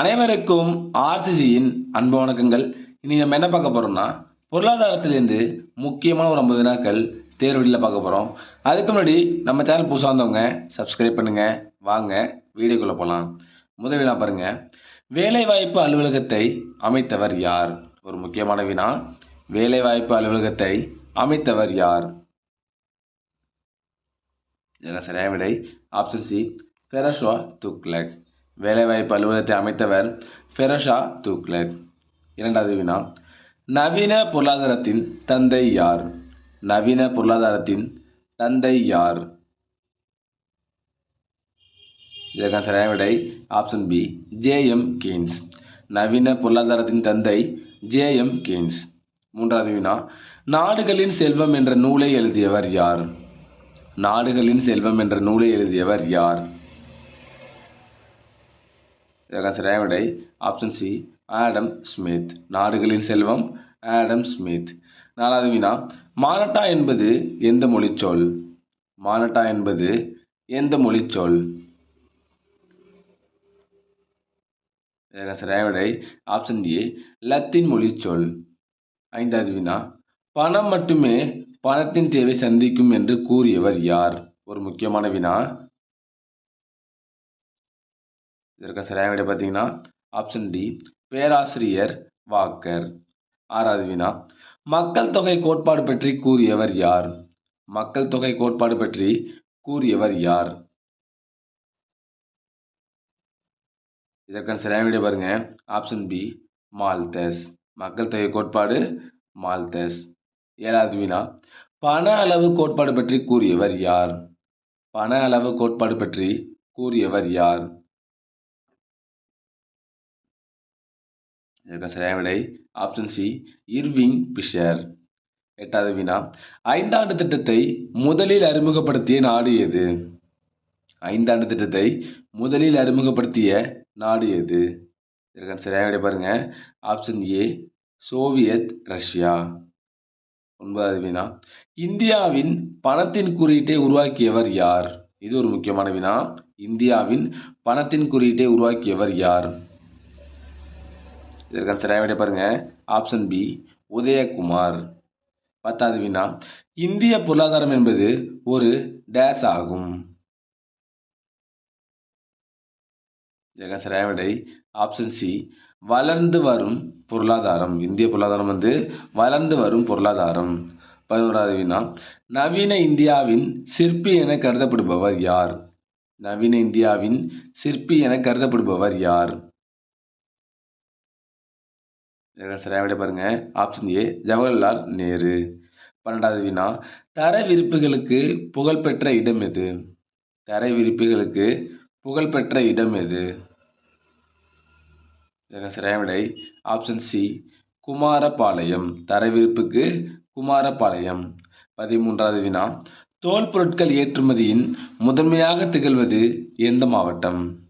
அனைவருக்கும் ஆர்சிசியின் அன்பு வணக்கங்கள். இனி நம்ம என்ன பார்க்க போகிறோம்னா பொருளாதாரத்திலேருந்து முக்கியமான ஒரு ஐம்பது வினாக்கள் தேர்வெளியில் பார்க்க போகிறோம் அதுக்கு முன்னாடி நம்ம சேனல் புதுசாக வந்தவங்க சப்ஸ்கிரைப் பண்ணுங்கள் வாங்க வீடியோக்குள்ளே போகலாம் முதல் வினா பாருங்கள் வேலைவாய்ப்பு அலுவலகத்தை அமைத்தவர் யார்? ஒரு முக்கியமான வினா. வேலைவாய்ப்பு அலுவலகத்தை அமைத்தவர் யார்? இதெல்லாம் சரியான விடை. ஆப்ஷன் சி ஃபெரஷா துக்லக் வேலைவாய்ப்பு அலுவலகத்தை அமைத்தவர் ஃபெரஷா துக்லக் இரண்டாவது வினா. நவீன பொருளாதாரத்தின் தந்தை யார்? நவீன பொருளாதாரத்தின் தந்தை யார்? இதற்கான சரியான விடை ஆப்ஷன் பி. ஜேஎம் கீன்ஸ் நவீன பொருளாதாரத்தின் தந்தை ஜேஎம் கீன்ஸ் மூன்றாவது வினா. நாடுகளின் செல்வம் என்ற நூலை எழுதியவர் யார்? நாடுகளின் செல்வம் என்ற நூலை எழுதியவர் யார்? விடை ஆப்ஷன் சி ஆடம் ஸ்மித் நாடுகளின் செல்வம் ஆடம் ஸ்மித் நாலாவது வினா மானட்டா என்பது எந்த மொழிச்சொல் மானட்டா என்பது எந்த மொழிச்சொல் இதற்கான விடை ஆப்ஷன் ஏ லத்தீன் மொழிச்சொல் ஐந்தாவது வினா பணம் மட்டுமே பணத்தின் தேவை சந்திக்கும் என்று கூறியவர் யார்? ஒரு முக்கியமான வினா இதற்கு சரியாக விட பார்த்தீங்கன்னா ஆப்ஷன் டி பேராசிரியர் வாக்கர். ஆறாவது வினா மக்கள் தொகை கோட்பாடு பற்றி கூறியவர் யார்? மக்கள் தொகை கோட்பாடு பற்றி கூறியவர் யார்? இதற்கான சரியான விட பாருங்க. Option B Malthus. மக்கள் தொகை கோட்பாடு மால்தஸ். ஏழாவது வினா பண அளவு கோட்பாடு பற்றி கூறியவர் யார்? பண அளவு கோட்பாடு பற்றி கூறியவர் யார்? இதற்கு சரியான விடை ஆப்ஷன் சி இர்விங் பிஷர். எட்டாவது வினா. ஐந்தாண்டு திட்டத்தை முதலில் அறிமுகப்படுத்திய நாடு எது? ஐந்தாண்டு திட்டத்தை முதலில் அறிமுகப்படுத்திய நாடு எது? இதற்கான சரியான விடை பாருங்க. Option A Soviet Russia. ஒன்பதாவது வினா. இந்தியாவின் பணத்தின் குறியீட்டை உருவாக்கியவர் யார்? இது ஒரு முக்கியமான வினா. இந்தியாவின் பணத்தின் குறியீட்டை உருவாக்கியவர் யார்? இதற்கான சரியான விடை ஆப்ஷன் பி உதயகுமார். பத்தாவது வினா இந்திய பொருளாதாரம் என்பது ஒரு டேஸ் ஆகும். இதற்கான சரியான விடை ஆப்ஷன் சி வளர்ந்து வரும் பொருளாதாரம். இந்திய பொருளாதாரம் வந்து வளர்ந்து வரும் பொருளாதாரம். பதினோராவது வினா நவீன இந்தியாவின் சிற்பி என கருதப்படுபவர் யார்? நவீன இந்தியாவின் சிற்பி என கருதப்படுபவர் யார்? சரியாக விட பாருங்க. Option A Jawaharlal Nehru. பன்னெண்டாவது வினா தர விரிப்புகளுக்கு புகழ்பெற்ற இடம் எது? தர விரிப்புகளுக்கு புகழ்பெற்ற இடம் எது? சரியான விடை ஆப்ஷன் சி குமாரபாளையம். தரவிருப்புக்கு குமாரபாளையம். பதிமூன்றாவது வினா தோல் பொருட்கள் ஏற்றுமதியின் முதன்மையாக திகழ்வது எந்த மாவட்டம்?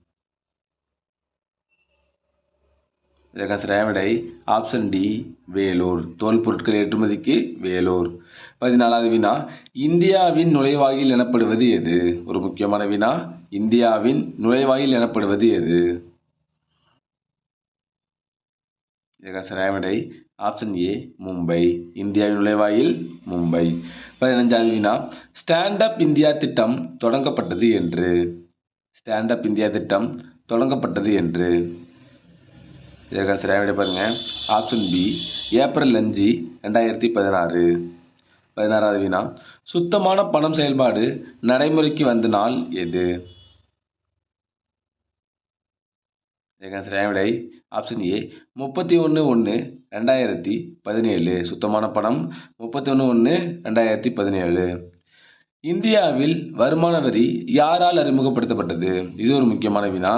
இதற்கான சரியான விடை ஆப்ஷன் டி வேலூர். தோல் பொருட்கள் ஏற்றுமதிக்கு வேலூர். பதினாலாவது வினா இந்தியாவின் நுழைவாயில் எனப்படுவது எது? ஒரு முக்கியமான வினா இந்தியாவின் நுழைவாயில் எனப்படுவது எது? இதற்கான சரியான விடை ஆப்ஷன் ஏ மும்பை. இந்தியாவின் நுழைவாயில் மும்பை. பதினஞ்சாவது வினா ஸ்டாண்ட் அப் இந்தியா திட்டம் தொடங்கப்பட்டது என்று. ஸ்டாண்ட் அப் இந்தியா திட்டம் தொடங்கப்பட்டது என்று. இதற்கான சரியான விடை பாருங்க. ஆப்ஷன் பி ஏப்ரல் அஞ்சு ரெண்டாயிரத்தி பதினாறு. பதினாறாவது வினா சுத்தமான பணம் செயல்பாடு நடைமுறைக்கு வந்த நாள் எது? இதற்கான சரியான விடை ஆப்ஷன் ஏ முப்பத்தி ஒன்று ஒன்று ரெண்டாயிரத்தி பதினேழு. சுத்தமான பணம் முப்பத்தி ஒன்று ஒன்று ரெண்டாயிரத்தி பதினேழு. இந்தியாவில் வருமான வரி யாரால் அறிமுகப்படுத்தப்பட்டது? இது ஒரு முக்கியமான வினா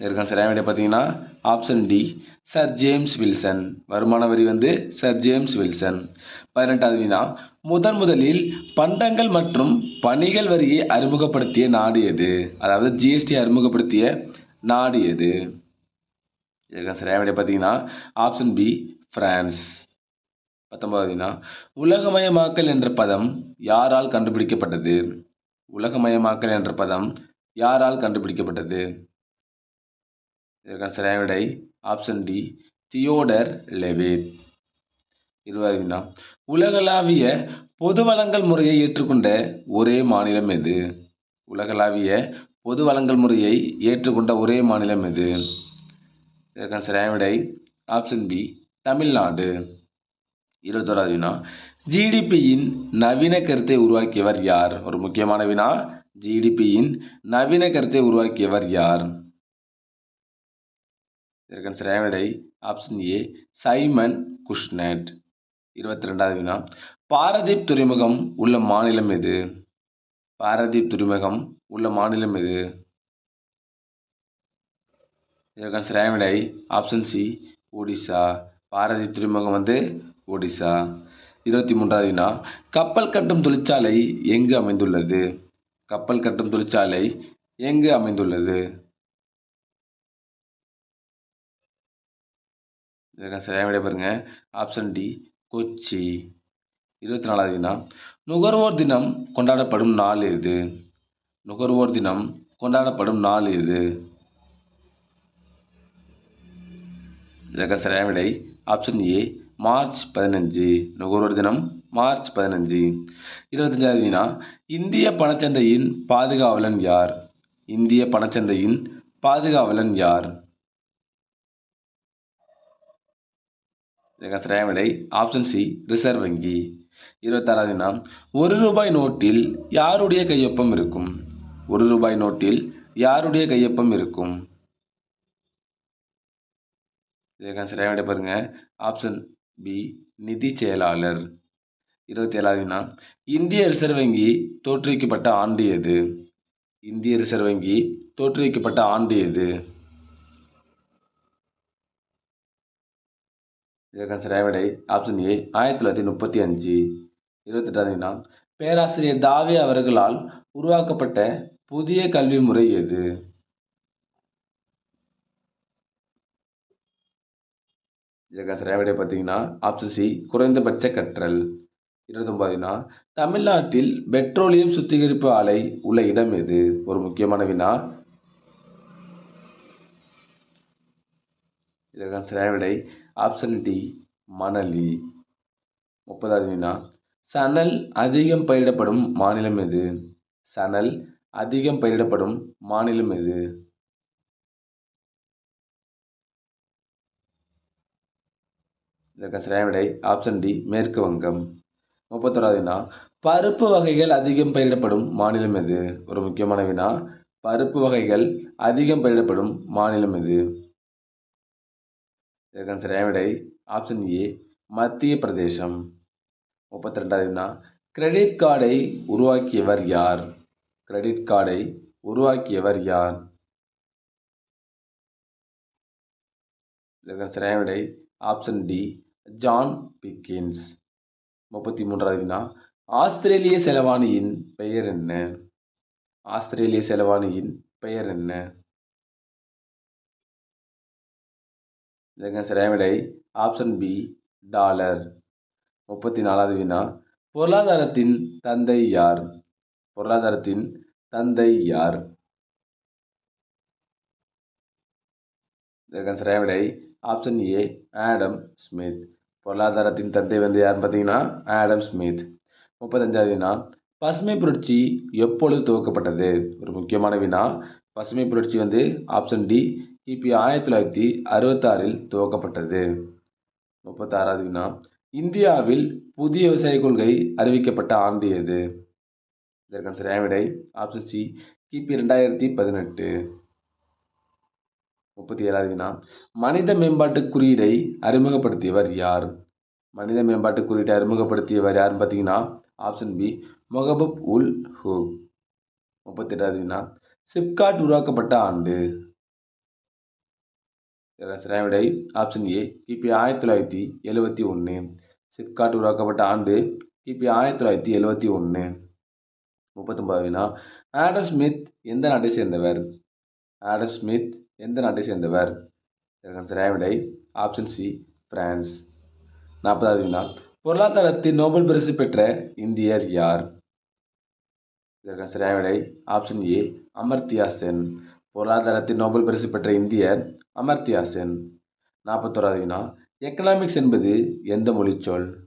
இதற்கான சரியான விடை பார்த்தீங்கன்னா option D Sir James Wilson வருமான வரி வந்து சர் ஜேம்ஸ் வில்சன் பதினெட்டாவது வினா முதன் முதலில் பண்டங்கள் மற்றும் பணிகள் வரியை அறிமுகப்படுத்திய நாடு எது? அதாவது ஜிஎஸ்டி அறிமுகப்படுத்திய நாடு எது? இதற்கான சரியான விடை பார்த்தீங்கன்னா ஆப்ஷன் பி ஃப்ரான்ஸ் பத்தொன்பதாவது வினா உலகமயமாக்கல் என்ற பதம் யாரால் கண்டுபிடிக்கப்பட்டது? உலகமயமாக்கல் என்ற பதம் யாரால் கண்டுபிடிக்கப்பட்டது? இதற்கான சரியான விடை ஆப்ஷன் டி தியோடர் லெவிட். இருபது வினா. உலகளாவிய பொது வழங்கல் முறையை ஏற்றுக்கொண்ட ஒரே மாநிலம் எது? உலகளாவிய பொது வழங்கல் முறையை ஏற்றுக்கொண்ட ஒரே மாநிலம் எது? இதற்கான சரியான விடை ஆப்ஷன் பி தமிழ்நாடு. இருபத்தோராது வினா. ஜிடிபியின் நவீன கருத்தை உருவாக்கியவர் யார்? ஒரு முக்கியமான வினா. ஜிடிபியின் நவீன கருத்தை உருவாக்கியவர் யார்? இதற்கான சரியான விடை ஆப்ஷன் ஏ சைமன் குஷ்னட். இருபத்தி ரெண்டாவது வினா. பாரதீப் துறைமுகம் உள்ள மாநிலம் எது? பாரதீப் துறைமுகம் உள்ள மாநிலம் எது? இதற்கான சரியான விடை ஆப்ஷன் சி ஒடிசா. பாரதீப் துறைமுகம் வந்து ஒடிசா. இருபத்தி மூன்றாவது வினா. கப்பல் கட்டும் தொழிற்சாலை எங்கு அமைந்துள்ளது? கப்பல் கட்டும் தொழிற்சாலை எங்கு அமைந்துள்ளது? இதற்கான சரியான விடை பாருங்கள் ஆப்ஷன் டி கொச்சி. இருபத்தி நாலாவது தினம். நுகர்வோர் தினம் கொண்டாடப்படும் நாள் எது? நுகர்வோர் தினம் கொண்டாடப்படும் நாள் எது? இதற்கான சரியான விடை. ஆப்ஷன் ஏ மார்ச் பதினஞ்சு. நுகர்வோர் தினம் மார்ச் பதினஞ்சு. இருபத்தஞ்சாவது வினா இந்திய பணச்சந்தையின் பாதுகாவலன் யார்? இந்திய பணச்சந்தையின் பாதுகாவலன் யார்? இதற்கான சரியான விடை ஆப்ஷன் சி ரிசர்வ் வங்கி. இருபத்தாறாவது வினா ஒரு ரூபாய் நோட்டில் யாருடைய கையொப்பம் இருக்கும்? ஒரு ரூபாய் நோட்டில் யாருடைய கையொப்பம் இருக்கும்? இதற்கான சரியான விடை பாருங்க. ஆப்ஷன் பி நிதி செயலாளர். இருபத்தி ஏழாவது வினா இந்திய ரிசர்வ் வங்கி தோற்றுவிக்கப்பட்ட ஆண்டு எது? இந்திய ரிசர்வ் வங்கி தோற்றுவிக்கப்பட்ட ஆண்டு எது? இதற்கான சரியான விடை ஆப்ஷன் ஏ ஆயிரத்தி தொள்ளாயிரத்தி முப்பத்தி அஞ்சு. இருபத்தெட்டாவது வினா பேராசிரியர் தாவே அவர்களால் உருவாக்கப்பட்ட புதிய கல்வி முறை எது? இதற்கான சரியான விடை பார்த்தீங்கன்னா ஆப்ஷன் சி குறைந்தபட்ச கற்றல். இருபத்தொம்பதுனா தமிழ்நாட்டில் பெட்ரோலியம் சுத்திகரிப்பு ஆலை உள்ள இடம் எது? ஒரு முக்கியமான வினா இதற்கான சரியான விடை ஆப்ஷன் டி மணலி. முப்பதாவது வினா சணல் அதிகம் பயிரிடப்படும் மாநிலம் எது? சணல் அதிகம் பயிரிடப்படும் மாநிலம் எது? இதற்கான சரியான விடை ஆப்ஷன் டி மேற்கு வங்கம். முப்பத்தோராவது வினா பருப்பு வகைகள் அதிகம் பயிரிடப்படும் மாநிலம் எது? ஒரு முக்கியமான வினா. பருப்பு வகைகள் அதிகம் பயிரிடப்படும் மாநிலம் எது? இதற்கான சரியான விடை ஆப்ஷன் ஏ மத்திய பிரதேசம். முப்பத்தி ரெண்டாவதுன்னா கிரெடிட் கார்டை உருவாக்கியவர் யார்? கிரெடிட் கார்டை உருவாக்கியவர் யார்? இதற்கான சரியான விடை ஆப்ஷன் டி ஜான் பிக்கின்ஸ் முப்பத்தி மூன்றாவது வினா ஆஸ்திரேலிய செலவாணியின் பெயர் என்ன? ஆஸ்திரேலிய செலவாணியின் பெயர் என்ன? இதற்கான சரியான விடை ஆப்ஷன் பி டாலர் முப்பத்தி நாலாவது வினா பொருளாதாரத்தின் தந்தை யார்? பொருளாதாரத்தின் தந்தை யார்? இதற்கான சரியான விடை ஆப்ஷன் ஏ ஆடம் ஸ்மித் பொருளாதாரத்தின் தந்தை வந்து யாருன்னு பார்த்தீங்கன்னா ஆடம் ஸ்மித் முப்பத்தஞ்சாவது வினா பசுமை புரட்சி எப்பொழுது துவக்கப்பட்டது? ஒரு முக்கியமான வினா பசுமை புரட்சி வந்து ஆப்ஷன் டி கிபி ஆயிரத்தி தொள்ளாயிரத்தி அறுபத்தாறில் துவக்கப்பட்டது. முப்பத்தாறாவது வினா இந்தியாவில் புதிய விவசாய கொள்கை அறிவிக்கப்பட்ட ஆண்டு எது? இதற்கான சரியான விடை ஆப்ஷன் சி கிபி ரெண்டாயிரத்தி பதினெட்டு. முப்பத்தி ஏழாவது வினா மனித மேம்பாட்டு குறியீடை அறிமுகப்படுத்தியவர் யார்? மனித மேம்பாட்டு குறியீட்டை அறிமுகப்படுத்தியவர் யாருன்னு பார்த்தீங்கன்னா ஆப்ஷன் பி மொஹபப் உல் ஹூ முப்பத்தெட்டாவது வினா சிப்காட் உருவாக்கப்பட்ட ஆண்டு. விடை ஆப்ஷன் ஏ கிபி ஆயிரத்தி தொள்ளாயிரத்தி எழுபத்தி ஒன்று சிப்காட் உருவாக்கப்பட்ட ஆண்டு கிபி ஆயிரத்தி தொள்ளாயிரத்தி எழுபத்தி ஒன்று முப்பத்தொம்பது வினா ஆடம் ஸ்மித் எந்த நாட்டை சேர்ந்தவர்? ஆடம் ஸ்மித் எந்த நாட்டை சேர்ந்தவர்? இதற்கான விடை ஆப்ஷன் சி பிரான்ஸ் நாற்பதாவது வினா பொருளாதாரத்தில் நோபல் பரிசு பெற்ற இந்தியர் யார்? இதற்கான சரியான விடை ஆப்ஷன் ஏ அமர்த்தியா சென் பொருளாதாரத்தில் நோபல் பரிசு பெற்ற இந்தியர் அமர்த்தியா சென். வினா. எக்கனாமிக்ஸ் என்பது எந்த மொழிச்சொல்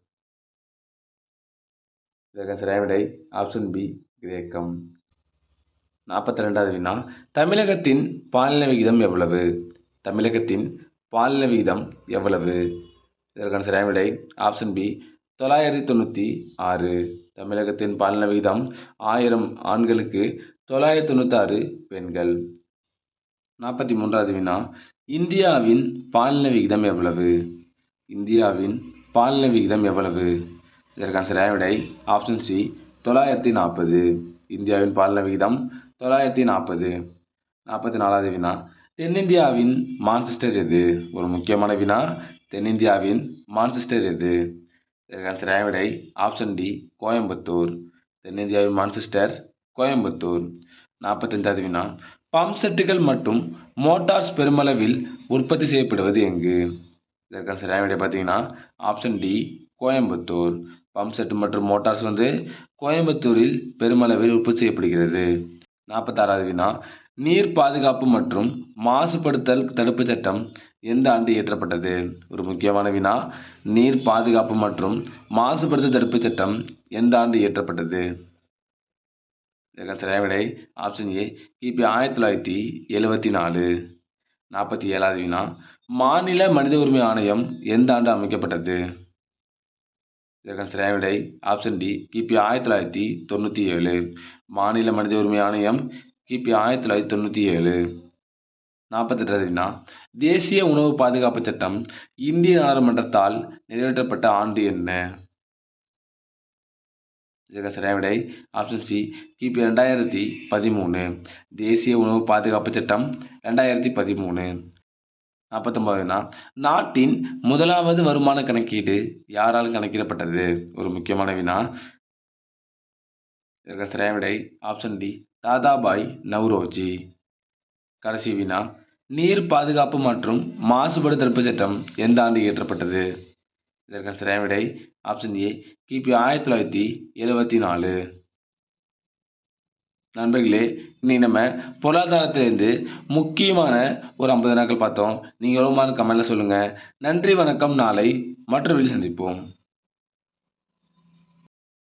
இதற்கு சரியான ஆப்ஷன் பி கிரேக்கம். நாற்பத்தி ரெண்டாவது வினா. தமிழகத்தின் பாலின விகிதம் எவ்வளவு? தமிழகத்தின் பாலின விகிதம் எவ்வளவு? இதற்கான சரியான விடை ஆப்ஷன் பி தொள்ளாயிரத்தி தொண்ணூற்றி ஆறு. தமிழகத்தின் பாலின விகிதம் ஆயிரம் ஆண்களுக்கு தொள்ளாயிரத்தி தொண்ணூத்தாறு பெண்கள். நாற்பத்தி மூன்றாவது வினா. இந்தியாவின் பாலின விகிதம் எவ்வளவு? இந்தியாவின் பாலின விகிதம் எவ்வளவு? இதற்கான சரியான விடை ஆப்ஷன் சி தொள்ளாயிரத்தி நாற்பது. இந்தியாவின் பாலின விகிதம் தொள்ளாயிரத்தி நாற்பது. நாற்பத்தி நாலாவது வினா. தென்னிந்தியாவின் மான்செஸ்டர் எது? ஒரு முக்கியமான வினா. தென்னிந்தியாவின் மான்செஸ்டர் எது? இதற்கான சரியான விடை ஆப்ஷன் டி கோயம்புத்தூர். தென்னிந்தியாவின் மான்செஸ்டர் கோயம்புத்தூர். நாற்பத்தஞ்சாவது வினா. பம்ப் செட்டுகள் மற்றும் மோட்டார்ஸ் பெருமளவில் உற்பத்தி செய்யப்படுவது எங்கு? இதற்கான சரியான விடை பார்த்தீங்கன்னா option D Coimbatore. Pump set மற்றும் மோட்டார்ஸ் வந்து கோயம்புத்தூரில் பெருமளவில் உற்பத்தி செய்யப்படுகிறது. நாற்பத்தாறாவது வினா நீர் பாதுகாப்பு மற்றும் மாசுபடுத்தல் தடுப்பு சட்டம் எந்த ஆண்டு இயற்றப்பட்டது? ஒரு முக்கியமான வினா நீர் பாதுகாப்பு மற்றும் மாசுபடுத்தல் தடுப்பு சட்டம் எந்த ஆண்டு இயற்றப்பட்டது? இதற்கான சரியான விடை ஆப்ஷன் ஏ கிபி ஆயிரத்தி தொள்ளாயிரத்தி எழுபத்தி நாலு. நாற்பத்தி ஏழாவது வினா. மாநில மனித உரிமை ஆணையம் எந்த ஆண்டு அமைக்கப்பட்டது? இதற்கான சரியான விடை ஆப்ஷன் டி கிபி ஆயிரத்தி தொள்ளாயிரத்தி தொண்ணூற்றி ஏழு. மாநில மனித உரிமை ஆணையம் கிபி ஆயிரத்தி தொள்ளாயிரத்தி தொண்ணூற்றி ஏழு. நாற்பத்தெட்டாவது வினா. தேசிய உணவு பாதுகாப்பு சட்டம் இந்திய நாடாளுமன்றத்தால் நிறைவேற்றப்பட்ட ஆண்டு என்ன? இதற்கு சரியான விடை ஆப்ஷன் சி கிபி ரெண்டாயிரத்தி பதிமூணு. தேசிய உணவு பாதுகாப்பு சட்டம் ரெண்டாயிரத்தி பதிமூணு. நாற்பத்தொம்பதுனா நாட்டின் முதலாவது வருமான கணக்கீடு யாரால் கணக்கிடப்பட்டது? ஒரு முக்கியமான வினா. இதற்கு சரியான விடை ஆப்ஷன் டி தாதாபாய் நவ்ரோஜி. கடைசி வினா நீர் பாதுகாப்பு மற்றும் மாசுபாடு தடுப்பு சட்டம் எந்த ஆண்டு இயற்றப்பட்டது? இதற்கான சரியான விடை ஆப்ஷன் ஏ கிபி ஆயிரத்தி தொள்ளாயிரத்தி எழுபத்தி நாலு. நண்பர்களே இன்னைக்கு நம்ம பொருளாதாரத்திலேருந்து முக்கியமான ஒரு ஐம்பது நாட்கள் பார்த்தோம். நீங்கள் எவ்வளோ மார்க் சொல்லுங்கள் நன்றி வணக்கம். நாளை மற்றவர்கள் சந்திப்போம்.